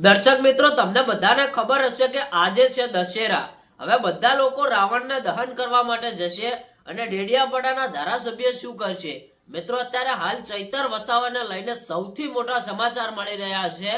દર્શક મિત્રો, તમને બધાને ખબર હશે કે આજે છે દશેરા. હવે બધા લોકો રાવણને દહન કરવા માટે જશે અને ડેડિયાપાડાના ધારાસભ્ય શું કરશે? મિત્રો, અત્યારે હાલ ચૈતર વસાવાને લઈને સૌથી મોટા સમાચાર મળી રહ્યા છે.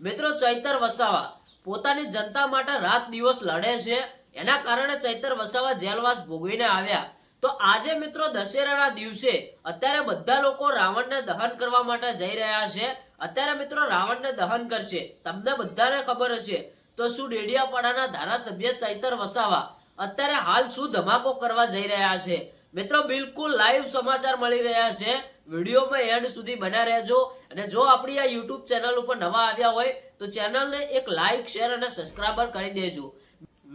મિત્રો, ચૈતર વસાવા પોતાની જનતા માટે રાત દિવસ લડે છે. એના કારણે ચૈતર વસાવા જેલવાસ ભોગવીને આવ્યા. તો આજે મિત્રો દશેરાના દિવસે અત્યારે બધા લોકો રાવણને દહન કરવા માટે જઈ રહ્યા છે. અત્યારે મિત્રો રાવણને દહન કરશે. તમને બધાને ખબર હશે. તો શું ડેડિયાપાડાના ધારાસભ્ય ચૈતર વસાવા અત્યારે હાલ શું ધમાકો કરવા જઈ રહ્યા છે? મિત્રો બિલકુલ લાઈવ સમાચાર મળી રહ્યા છે. વિડીયોમાં એન્ડ સુધી બન્યા રહેજો. અને જો આપણી આ યુટ્યુબ ચેનલ ઉપર નવા આવ્યા હોય, તો ચેનલને એક લાઈક શેર અને સબસ્ક્રાઈબર કરી દેજો.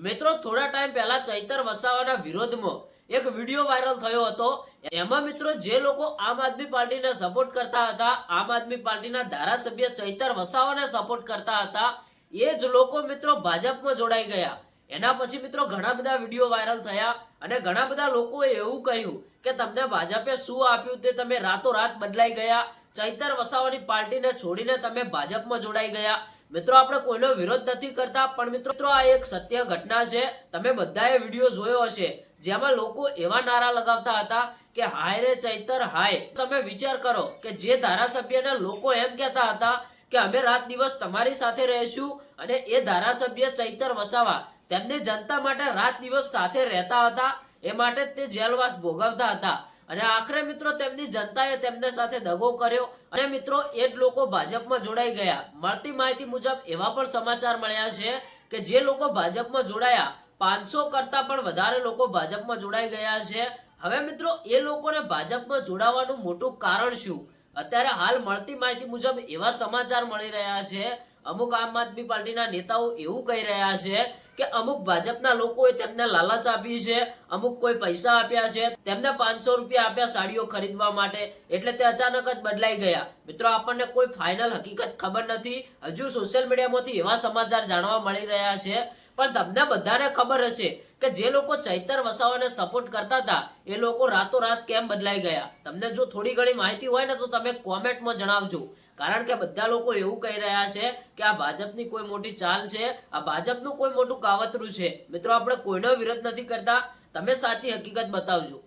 મિત્રો થોડા ટાઈમ પહેલા ચૈતર વસાવાના વિરોધમાં એક વીડિયો વાયરલ થયો હતો. એમાં મિત્રો જે લોકો આમ આદમી પાર્ટીને સપોર્ટ કરતા હતા, આમ આદમી પાર્ટીના ધારાસભ્ય ચૈતર વસાવાને સપોર્ટ કરતા હતા, એ જ લોકો મિત્રો ભાજપમાં જોડાઈ ગયા. એના પછી મિત્રો ઘણા બધા વીડિયો વાયરલ થયા અને ઘણા બધા લોકોએ એવું કહ્યું કે તમને ભાજપે શું આપ્યું તે તમે રાતોરાત બદલાઈ ગયા. ચૈતર વસાવાની પાર્ટીને છોડીને તમે ભાજપમાં જોડાઈ ગયા. મિત્રો, આપણે કોઈનો વિરોધ નથી કરતા, પણ મિત્રો, આ એક સત્ય ઘટના છે. તમે બધાએ વીડિયો જોયો હશે. જેમાં લોકો એવા નારા લગાવતા હતા કે હાય રે ચૈતર, હાય. તમે વિચાર કરો કે જે ધારાસભ્યને લોકો એમ કહેતા હતા કે અમે રાત દિવસ તમારી સાથે રહીશું અને એ ધારાસભ્ય ચૈતર વસાવા. તેમની જનતા માટે રાત દિવસ સાથે રહેતા હતા, એ માટે તે જેલવાસ ભોગવતા હતા. અને આખરે મિત્રો તેમની જનતાએ તેમને સાથે દગો કર્યો અને મિત્રો એ જ લોકો ભાજપમાં જોડાઈ ગયા. મળતી માહિતી મુજબ એવા પણ સમાચાર મળ્યા છે કે જે લોકો ભાજપમાં જોડાયા પાંચસો કરતા પણ વધારે લોકો ભાજપમાં જોડાઈ ગયા છે. હવે મિત્રો, એ લોકોને ભાજપમાં જોડાવાનું મોટું કારણ શું? અત્યારે હાલ મળતી માહિતી મુજબ એવા સમાચાર મળી રહ્યા છે. અમુક આમ આદમી પાર્ટીના નેતાઓ એવું કહી રહ્યા છે કે અમુક ભાજપના લોકોએ તેમને લાલચ આપી છે, અમુક કોઈ પૈસા આપ્યા છે. તેમને પાંચસો રૂપિયા આપ્યા સાડીઓ ખરીદવા માટે. એટલે તે અચાનક જ બદલાઈ ગયા. મિત્રો, આપણને કોઈ ફાઇનલ હકીકત ખબર નથી. હજુ સોશિયલ મીડિયામાંથી એવા સમાચાર જાણવા મળી રહ્યા છે પણ તમને બધાને ખબર હશે કે જે લોકો ચૈતર વસાવાને સપોર્ટ કરતા હતા, એ લોકો રાતોરાત કેમ બદલાઈ ગયા? તમને જો થોડી ઘણી માહિતી હોય ને તો તમે કોમેન્ટમાં જણાવજો. કારણ કે બધા લોકો એવું કહી રહ્યા છે કે આ ભાજપની કોઈ મોટી ચાલ છે, આ ભાજપનું કોઈ મોટું કાવતરું છે. મિત્રો, આપણે કોઈનો વિરોધ નથી કરતા. તમે સાચી હકીકત બતાવજો.